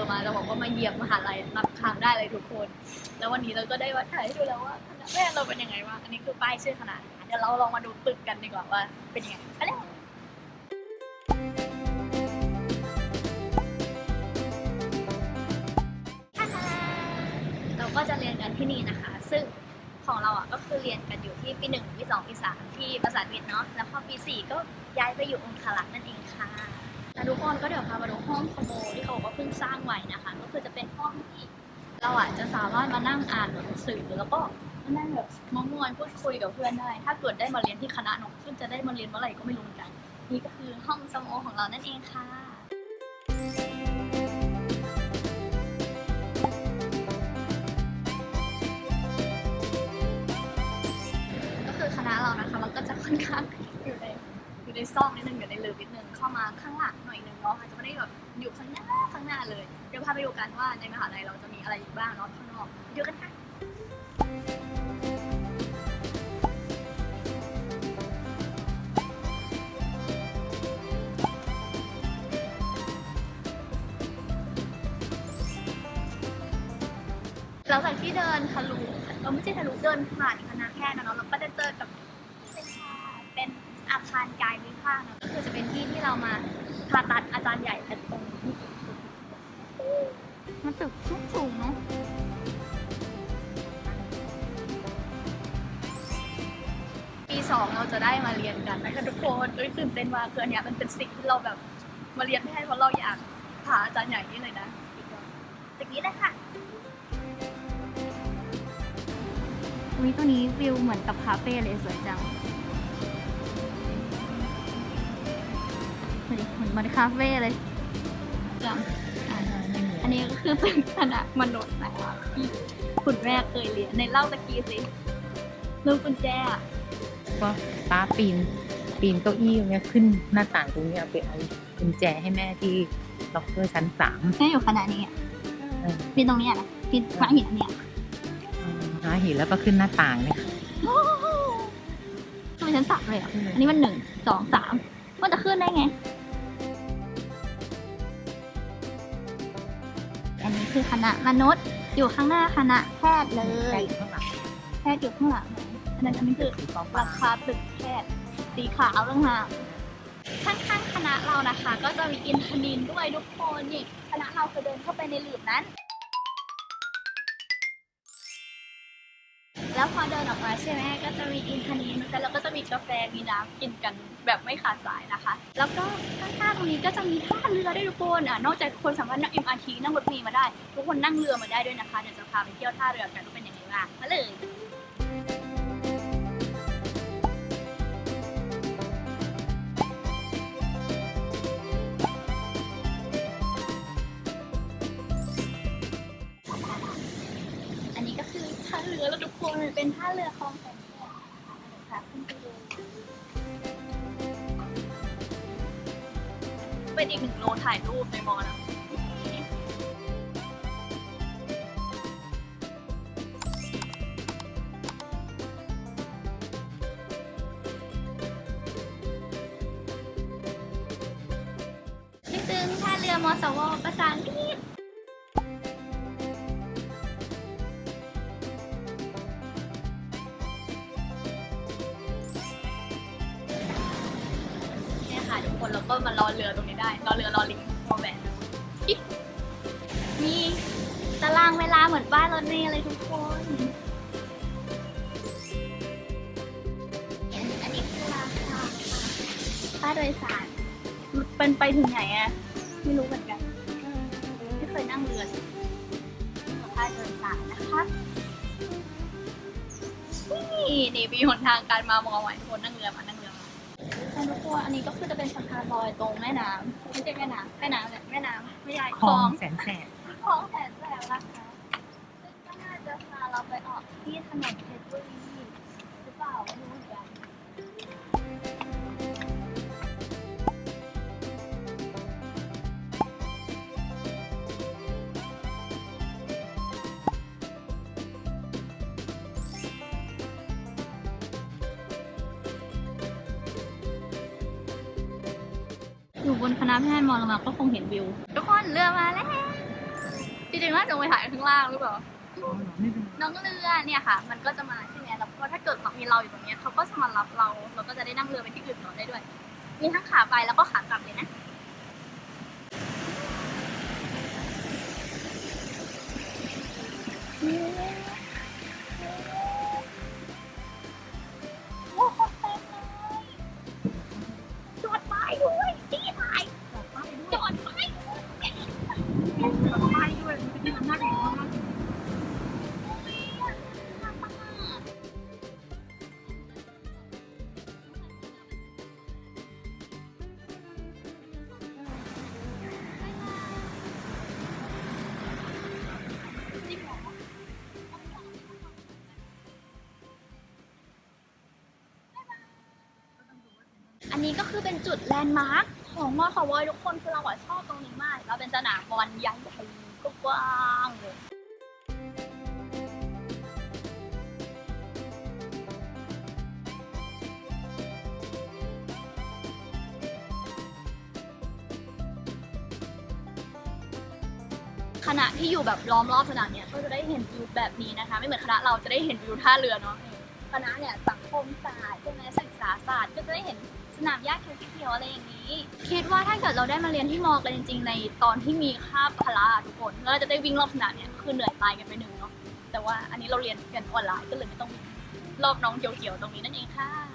เทอมมาจะบอกว่ามาเหยียบมหาลัยนับครั้งได้เลยทุกคน แล้ววันนี้เราก็ได้วัดถ่ายให้ดูแล้วว่าคณะแรกเราเป็นยังไงบ้างอันนี้คือป้ายชื่อคณะนะคะเดี๋ยวเราลองมาดูตึกกันดีกว่าว่าเป็นยังไงไปเลยเราก็จะเรียนกันที่นี่นะคะ ซึ่งของเราอะก็คือเรียนกันอยู่ที่ปีหนึ่งปีสองปีสามที่ภาษาอังกฤษเนาะแล้วพอปีสี่ก็ย้ายไปอยู่องคารักษ์นั่นเองค่ะ แล้วทุกคนก็เดี๋ยวพามาดูห้องคอมโบที่เขาบอกว่าเพิ่งสร้างใหม่นะคะ ก็คือจะเป็นห้องที่เราอาจจะสามารถมานั่งอ่านหนังสือแล้วก็มานั่งแบบมองมอยพูดคุยกับเพื่อนได้ ถ้าเกิดได้มาเรียนที่คณะนอะซึ่งจะได้มาเรียนเมื่อไหร่ก็ไม่รู้เหมือนกัน นี่ก็คือห้องสโมของเรานั่นเองค่ะก็คือคณะเรานะคะมันก็จะค่อนข้าง ในซอกนิดนึงอยู่ในลึกนิดนึงเข้ามาข้างหลังหน่อยนึงเนาะอาจจะไม่ได้แบบอยู่ข้างหน้าข้างหน้าเลย เดี๋ยวพาไปดูกันว่าในมหาลัยเราจะมีอะไรอยู่บ้างเนาะข้างนอกไปดูกันค่ะหลังจากที่เดินทะลุเออไม่ใช่ทะลุเดินผ่านคณะแพทย์นะเนาะเราก็ได้เจอกับ อาคารกายวิภาคนะก็คือจะเป็นที่ที่เรามาผ่าตัดอาจารย์ใหญ่แต่ตรงนี้มันตึกสูงสูงเนาะปีสองเราจะได้มาเรียนกันนะคะทุกคนเอ้ยตื่นเต้นมากคืออันเนี้ยมันเป็นสิ่งที่เราแบบมาเรียนแพทย์เพราะเราอยากผ่าอาจารย์ใหญ่นี่เลยนะจากนี้เลยค่ะอุ้ยตัวนี้วิวเหมือนกับคาเฟ่เลยสวยจัง มือนมันคาเฟ่เลยจังอันนี้ก็คือเป็นคณะมนุษย์นะคะที่คุณแม่เคยเรียนในเล่าตะกี้สิลูกกุญแจอะก็ป้าปีนปีนเก้าอี้ตรงเนี้ยขึ้นหน้าต่างตรงเนี้ยไปเอากุญแจให้แม่ที่ล็อกเกอร์ชั้นสามแม่อยู่คณะนี้อะเออปีนตรงเนี้ยนะปีนม้าหินอันเนี้ยหาหินแล้วก็ขึ้นหน้าต่างเนี่ยทำไมชั้นสามเลยอะอันนี้มันหนึ่งสองสามมันจะขึ้นได้ไง นนี้คือคณะมนุษย์อยู่ข้างหน้าคณะแพทย์เลยอยู่ข้างหลังแพทย์อยู่ข้างหลังอันนั้นอันนี้คือสีฟ้าราคาตึกแพทย์สีขาวต่างหาข้างๆคณะเรานะคะ ก็จะมีอินทนินด้วยทุกคนนี่คณะเราเคยเดินเข้าไปในหลืบนั้น แล้วพอเดินออกมาใช่ไหมก็จะมีอินทนินแล้วก็จะมีกาแฟมีน้ำกินกันแบบไม่ขาดสายนะคะ แล้วก็ข้างๆตรงนี้ก็จะมีท่าเรือด้ทุกคนอะนอกจากคนสามารถนั่ง MRT นั่งรถเมล์มาได้ ทุกคนนั่งเรือมาได้ด้วยนะคะเดี๋ยวจะพาไปเที่ยวท่าเรือกันก็เป็นยังไงบ้างมาเลย มันเป็นท่าเรือคลองแสนแสบนะคะขึ้นไปดูเป็นอีกหนึ่งโลถ่ายรูปในมอนะนึกถึงท่าเรือมอสวภาษาอังกฤษเนี่ยค่ คนเราก็มารอเรือตรงนี้ได้รอเรือรอลิงรอแบนอิ๊ะมีตารางเวลาเหมือนบ้านรถเมล์เลยทุกคนอันนี้คือราคาค่ะค่าโดยสารเป็นไปถึงไหนอะไม่รู้เหมือนกันไม่เคยนั่งเรือเลยค่าโดยสารนะคะนี่นี่มีหนทางการมามองไว้ทุกคนนั่งเรือมานั่ง ทุกคนอันนี้ก็คือจะเป็นสะพานลอยตรงแม่น้ำไม่ใช่แม่น้ำแม่น้ำเนี่ยแม่น้ำไม่ใช่คคลลอองงแสนแสบคลองแสนแสบนะคะซึ่งก็น่าจะพาเราไปออกที่ถนนเพชรบุรี อยู่บนคณะแพทย์มองลงมาก็คงเห็นวิว ทุกคนเรือมาแล้วมาจะไปถ่ายข้างล่างหรือเปล่า น้องเรือเนี่ยค่ะ มันก็จะมาใช่ไหมแล้วก็ถ้าเกิดมีเราอยู่ตรงนี้เขาก็จะมารับเรา เราก็จะได้นั่งเรือไปที่อื่นต่อได้ด้วย มีทั้งขาไปแล้วก็ขากลับเลยนะโนี้ก็คือเป็นจุดแลนด์มาร์คของมอทวยทุกคนคือเราอะชอบตรงนี้มากเราเป็นสนามบอลใหญ่ก็กว้างเลยคณะที่อยู่แบบล้อมรอบสนามเนี่ยก็จะได้เห็นวิวแบบนี้นะคะ ไม่เหมือนคณะเราจะได้เห็นวิวท่าเรือเนาะคณะเนี่ยสังคมศาสตร์ใช่ไหมศึกษาศาสตร์ก็จะได้เห็น สนามหญ้าเขียวๆอะไรอย่างนี้ คิดว่าถ้าเกิดเราได้มาเรียนที่มอกันจริง ๆ ในตอนที่มีคาบพละทุกคนแล้วเราจะได้วิ่งรอบสนามเนี่ยคือเหนื่อยตายกันไปหนึ่งเนาะแต่ว่าอันนี้เราเรียนกันออนไลน์ก็เลยไม่ต้องวิ่งรอบน้องเขียวๆตรงนี้นั่นเองค่ะ